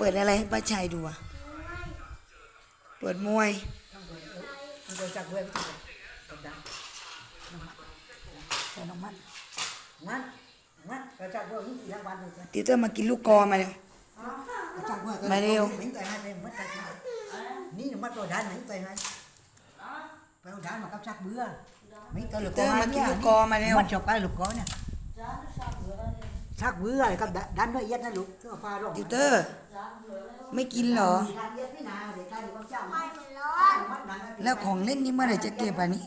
ปิดอะไรให้ป้าชัยดูอะเปิดมวยมันจะจับด้วยไปจับกับดันน้ำมันใส่น้ำมันงั้นงั้นก็จับด้วยนี่สี่รางวัลเลยจ้ะติวเตอร์มากินลูกกอมาเลยก็จับด้วยมาเร็วหนิงใจให้ไปมัดใจให้นี่มัดตัวดันหนิงใจให้ไปเอาดันมากับชักเบื่อไม่ก็ลูกติวเตอร์มากินลูกกอมาเร็วมันชอบไปลูกกอเนี่ย ชักเบื่อกับดันด้วยเย็ดนะลูกเสื้อฟ้าร้องติวเตอร์ไม่กินเหรอดันเย็ดพี่นาเดี๋ยวการเดี๋ยวความเจ้าไม่มันร้อนมัดดันแล้วของเล่นนี่เมื่อไหร่จะเก็บอันนี้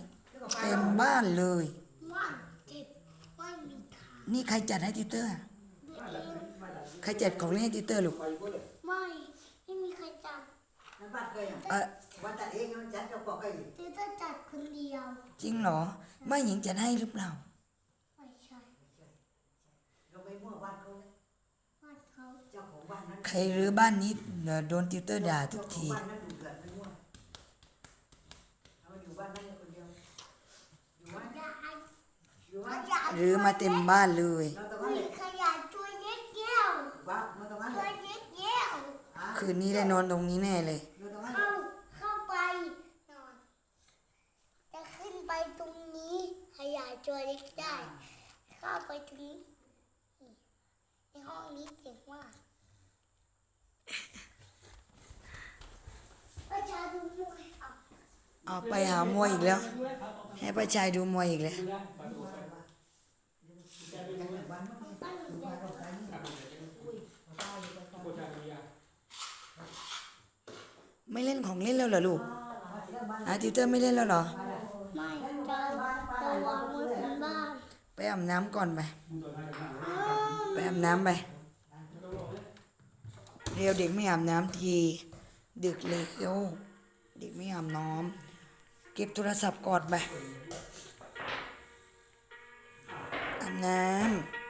เต็มบ้านเลยมันเจ็บไม่มีทางนี่ใครจัดให้ติวเตอร์เด็กเองใครจัดของเล่นให้ติวเตอร์ลูกไม่ไม่มีใครจับน้ำบ้านเคยอะเออวันตัดเองมันจัดจะบอกไอ้เดี๋ยวจะจัดคนเดียว จริงเหรอ ไม่หญิงจัดให้หรือเปล่า ไม่ใช่ เราไปมั่ว บ้านเขาบ้านเขาเจ้าของบ้านนั้นใครรื้อบ้านนี้เดี๋ยวโดนติวเตอร์ด่าทุกทีบ้านนั้นดูเดือดไม่มั่วเอาอยู่บ้านนั้นคนเดียวอยู่บ้านยายอยู่บ้านยายรื้อมาเต็มบ้านเลย เราตรงนั้นมีเลยขยะตัวเย็ดเยี่ยวบ้านเราตรงนั้นตัเลวยเย็ดเยี่ยวอะคืนนี้ได้นอนตรงนี้แน่เลย เราตรงนั้นเลเข้ายเข้าไปนอนจะขึ้นไปตรงนี้ขยายตัวเล็กได้ เข้าไปตรงนี้นี่ใน ห้องนี้เจ๋งมากประชาดูมวยเอาเอาไปหามวยอีกแล้ว ให้ป้าชัยดูมวยอีกแล้วบ้านหนูใหญ่ไม่เล่นของเล่นแล้วเหรอลูกอาติวเตอร์ไม่เล่นแล้วเหรอ ไม่จะจะวางไว้บนบ้าน ไปอาบน้ำก่อนไป ไปอาบน้ำไป เร็วเด็กไม่อาบน้ำทีดึกเลยเร็วเด็กไม่อาบน้ำเก็บโทรศัพท์ก่อนไปอาบน้ำ